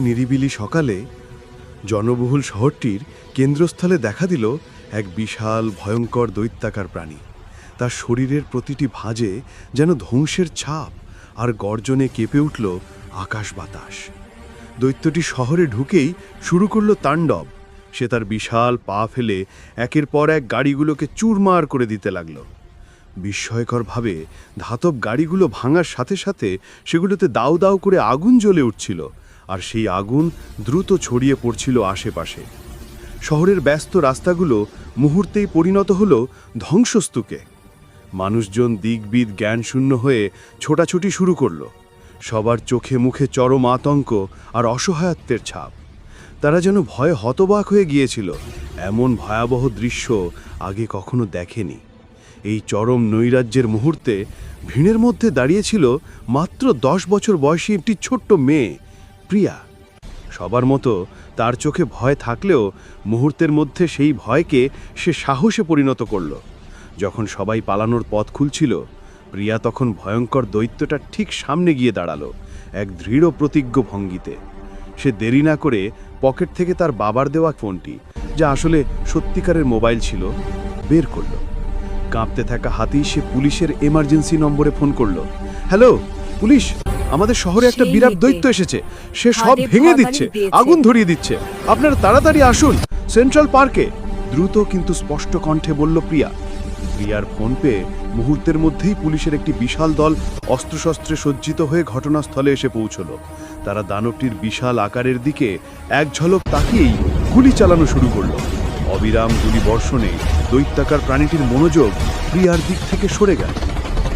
নিরিবিলি সকালে জনবহুল শহরটির কেন্দ্রস্থলে দেখা দিল এক বিশাল ভয়ঙ্কর দৈত্যাকার প্রাণী। তার শরীরের প্রতিটি ভাঁজে যেন ধ্বংসের ছাপ আর গর্জনে কেঁপে উঠল আকাশ বাতাস। দৈত্যটি শহরে ঢুকেই শুরু করল তাণ্ডব। সে তার বিশাল পা ফেলে একের পর এক গাড়িগুলোকে চুরমার করে দিতে লাগল। বিস্ময়করভাবে ধাতব গাড়িগুলো ভাঙার সাথে সাথে সেগুলোতে দাউ দাউ করে আগুন জ্বলে উঠছিল। আর সেই আগুন দ্রুত ছড়িয়ে পড়ছিল আশেপাশে। শহরের ব্যস্ত রাস্তাগুলো মুহূর্তেই পরিণত হলো ধ্বংসস্তূকে। মানুষজন দিকবিদ জ্ঞানশূন্য হয়ে ছোটাছুটি শুরু করল। সবার চোখে মুখে চরম আতঙ্ক আর অসহায়ত্বের ছাপ। তারা যেন ভয়ে হতবাক হয়ে গিয়েছিল, এমন ভয়াবহ দৃশ্য আগে কখনো দেখেনি। এই চরম নৈরাজ্যের মুহূর্তে ভিড়ের মধ্যে দাঁড়িয়েছিল মাত্র দশ বছর বয়সী একটি ছোট্ট মেয়ে। প্রিয়া। সবার মতো তার চোখে ভয় থাকলেও মুহূর্তের মধ্যে সেই ভয়কে সে সাহসে পরিণত করল। যখন সবাই পালানোর পথ খুলছিল, প্রিয়া তখন ভয়ঙ্কর দৈত্যটা ঠিক সামনে গিয়ে দাঁড়াল, এক দৃঢ় প্রতিজ্ঞ ভঙ্গিতে। সে দেরি না করে পকেট থেকে তার বাবার দেওয়া ফোনটি, যা আসলে সত্যিকারের মোবাইল ছিল, বের করল। কাঁপতে থাকা হাতেই সে পুলিশের এমার্জেন্সি নম্বরে ফোন করল, হ্যালো, পুলিশ! আমাদের শহরে একটা বিরাট দৈত্য এসেছে। সে সব ভেঙে দিচ্ছে আগুন ধরিয়ে দিচ্ছে। আপনারা তাড়াতাড়ি আসুন সেন্ট্রাল পার্কে। দ্রুত কিন্তু স্পষ্ট কণ্ঠে বলল প্রিয়া। প্রিয়ার ফোন পেয়ে মুহূর্তের মধ্যেই পুলিশের একটি বিশাল দল অস্ত্রশস্ত্রে সজ্জিত হয়ে ঘটনাস্থলে এসে পৌঁছলো। তারা দানবটির বিশাল আকারের দিকে এক ঝলক তাকিয়েই গুলি চালানো শুরু করল। অবিরাম গুলি বর্ষণে দৈত্যাকার প্রাণীটির মনোযোগ প্রিয়ার দিক থেকে সরে গেল।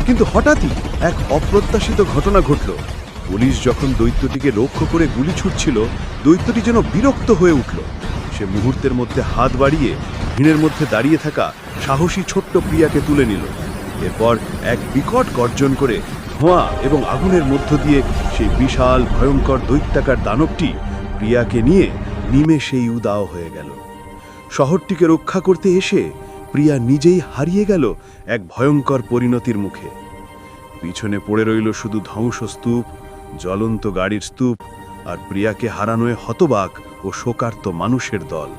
কিন্তু হঠাৎই এক অপ্রত্যাশিত ঘটনা ঘটল। পুলিশ যখন দৈত্যটিকে লক্ষ্য করে গুলি ছুটছিল, দৈত্যটি যেন বিরক্ত হয়ে উঠল। সে মুহূর্তের মধ্যে হাত বাড়িয়ে ভিড়ের মধ্যে দাঁড়িয়ে থাকা সাহসী ছোট্ট প্রিয়াকে তুলে নিল। এরপর এক বিকট গর্জন করে ধোঁয়া এবং আগুনের মধ্য দিয়ে সেই বিশাল ভয়ঙ্কর দৈত্যাকার দানবটি প্রিয়াকে নিয়ে নিমেষেই উদাও হয়ে গেল। শহরটিকে রক্ষা করতে এসে প্রিয়া নিজেই হারিয়ে গেল এক ভয়ঙ্কর পরিণতির মুখে। পিছনে পড়ে রইল শুধু ধ্বংসস্তূপ জ্বলন্ত গাড়ির স্তূপ আর প্রিয়াকে হারানোয় হতবাক ও শোকার্ত মানুষের দল।